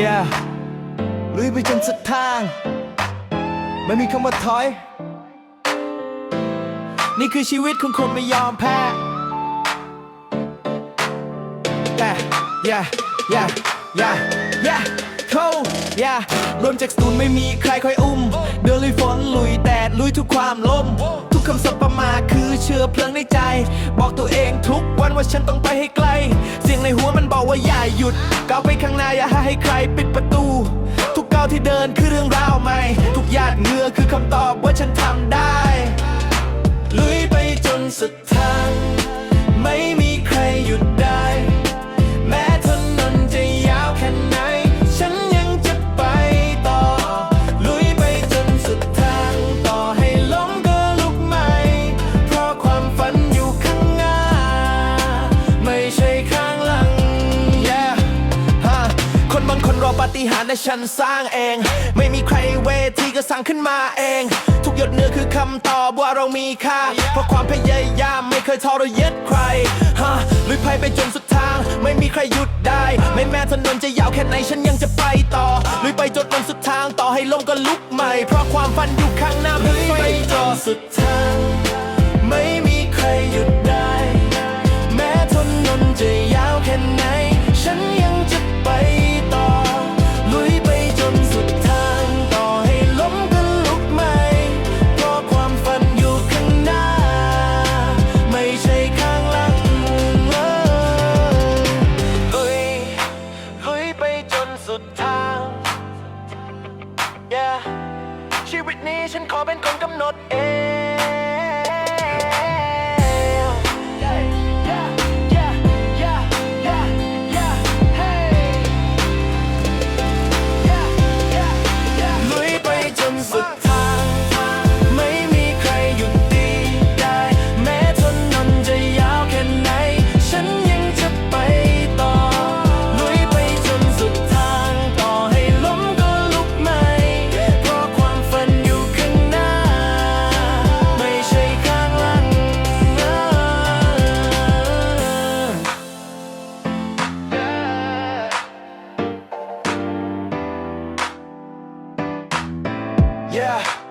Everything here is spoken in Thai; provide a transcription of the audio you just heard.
yeah ลุยไปจนสุดทาง ไม่มีคำว่าถอย นี่คือชีวิตของคนไม่ยอมแพ้ yeah yeah yeah yeah yeah cold yeah รวมจากสตูนไม่มีใครคอยอุ้ม เดินลุยฝนลุยแดดลุยทุกความลมทุกคำสัปประมาคือเชื้อเพลิงในใจ บอกตัวเองทุกวันว่าฉันต้องไปให้ไกล อย่าให้ใครปิดประตู ทุกก้าวที่เดินคือเรื่องราวใหม่ ทุกหยาดเหงื่อคือคำตอบว่าฉันทำได้ ลุยไปจนสุดทาง รอปฏิหาริย์แต่ฉันสร้างเอง ไม่มีใครเวทีก็สร้างขึ้นมาเอง ทุกหยดเนื้อคือคำตอบว่าเรามีค่า เพราะความพยายามไม่เคยทอเราเย็ดใครฮะลุยภัยไปจนสุดทาง ไม่มีใครหยุดได้ ไม่แม้ถนนจะยาวแค่ไหนฉันยังจะไปต่อลุยไปจนวันสุดทางต่อให้ลมก็ลุกใหม่ เพราะความฝันอยู่ข้างหน้าลุยไปจนสุดทาง yeah ชีวิตนี้ฉันขอเป็นคนกำหนดเอง Yeah